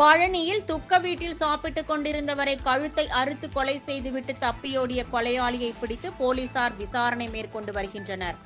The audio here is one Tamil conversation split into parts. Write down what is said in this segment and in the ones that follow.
பழனியில் துக்க வீட்டில் சாப்பிட்டுக் கொண்டிருந்தவரை கழுத்தை அறுத்து கொலை செய்துவிட்டு தப்பியோடிய கொலையாளியை பிடித்து போலீசார் விசாரணை மேற்கொண்டு வருகின்றனர்.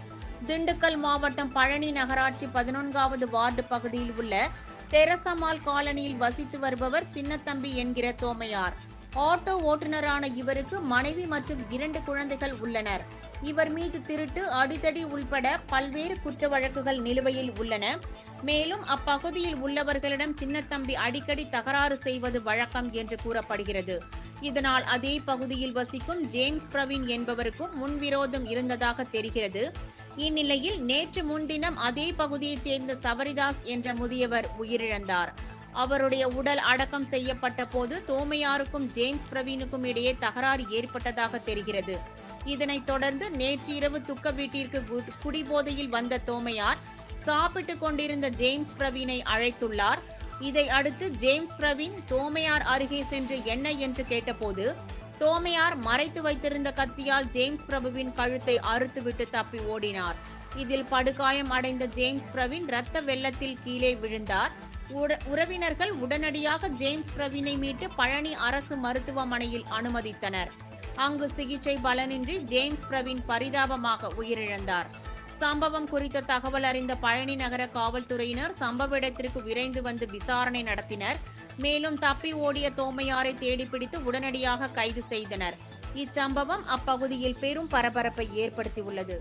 திண்டுக்கல் மாவட்டம் பழனி நகராட்சி பதினொன்காவது வார்டு பகுதியில் உள்ள தெரசமால் காலனியில் வசித்து வருபவர் சின்னத்தம்பி என்கிற தோமையார். ஆட்டோ ஓட்டுநரான இவருக்கு மனைவி மற்றும் இரண்டு குழந்தைகள் உள்ளனர். இவர் மீது திருட்டு அடிதடி உள்பட பல்வேறு குற்ற வழக்குகள் நிலுவையில் உள்ளன. மேலும் அப்பகுதியில் உள்ளவர்களிடம் சின்னத்தம்பி அடிக்கடி தகராறு செய்வது வழக்கம் என்று கூறப்படுகிறது. இதனால் அதே பகுதியில் வசிக்கும் ஜேம்ஸ் பிரவீன் என்பவருக்கும் முன்விரோதம் இருந்ததாக தெரிகிறது. இந்நிலையில் நேற்று முன்தினம் அதே பகுதியைச் சேர்ந்த சபரிதாஸ் என்ற முதியவர் உயிரிழந்தார். அவருடைய உடல் அடக்கம் செய்யப்பட்ட போது தோமையாருக்கும் ஜேம்ஸ் பிரவீனுக்கும் இடையே தகராறு ஏற்பட்டதாக தெரிகிறது. இதனைத் தொடர்ந்து நேற்று இரவு துக்க வீட்டிற்கு குடிபோதையில் வந்த தோமையார் சாப்பிட்டுக் கொண்டிருந்த ஜேம்ஸ் பிரவீனை அழைத்துள்ளார். இதை அடுத்து ஜேம்ஸ் பிரவீன் தோமையார் அருகே சென்று என்ன என்று கேட்டபோது தோமையார் மறைத்து வைத்திருந்த கத்தியால் ஜேம்ஸ் பிரபுவின் கழுத்தை அறுத்துவிட்டு தப்பி ஓடினார். இதில் படுகாயம் அடைந்த ஜேம்ஸ் பிரவீன் ரத்த வெள்ளத்தில் கீழே விழுந்தார். உட- உறவினர்கள் உடனடியாக ஜேம்ஸ் பிரவீனை மீட்டு பழனி அரசு மருத்துவமனையில் அனுமதித்தனர். அங்கு சிகிச்சை பலனின்றி ஜேம்ஸ் பிரவீன் பரிதாபமாக உயிரிழந்தார். சம்பவம் குறித்த தகவல் அறிந்த பழனி நகர காவல்துறையினர் சம்பவ இடத்திற்கு விரைந்து வந்து விசாரணை நடத்தினர். மேலும் தப்பி ஓடிய தோமையாரை தேடிப்பிடித்து உடனடியாக கைது செய்தனர். இச்சம்பவம் அப்பகுதியில் பெரும் பரபரப்பை ஏற்படுத்தியுள்ளது.